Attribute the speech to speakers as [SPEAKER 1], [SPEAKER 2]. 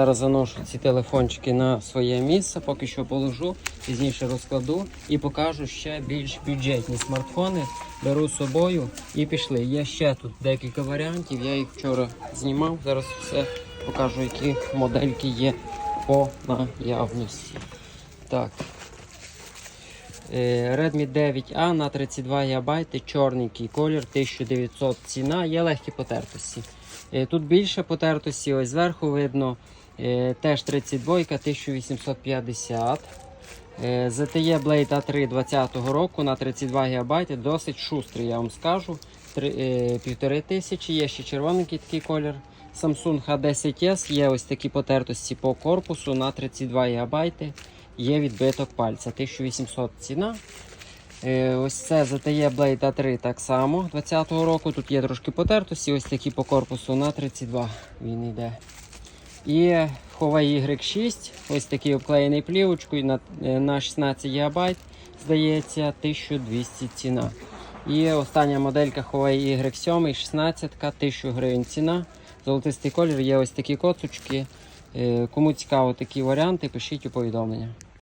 [SPEAKER 1] Зараз заношу ці телефончики на своє місце, поки що положу, пізніше розкладу і покажу ще більш бюджетні смартфони. Беру з собою і пішли. Є ще тут декілька варіантів. Я їх вчора знімав. Зараз все покажу, які модельки є по наявності. Так. Е, Redmi 9A на 32 ГБ, чорненький колір, 1900 ціна, є легкі потертості. Е, Тут більше потертості, ось зверху видно. Е, Теж 32, 1850. Е, ZTE Blade A3 20 року на 32 ГБ, досить шустрий, я вам скажу. Три- е, Півтори тисячі, є ще червоненький такий колір. Samsung A10s, є ось такі потертості по корпусу на 32 ГБ. Є відбиток пальця, 1800 ціна. Е, Ось це ZTE Blade A3 так само 20-го року. Тут є трошки потертості, ось такі по корпусу на 32 він йде. І Huawei Y6, ось такий обклеєний плівочкою на, е, на 16 ГБ, здається, 1200 ціна. І остання моделька Huawei Y7, 16, 1000 гривень ціна. Золотистий колір, є ось такі коцочки. Е, Кому цікаво такі варіанти, пишіть у повідомлення.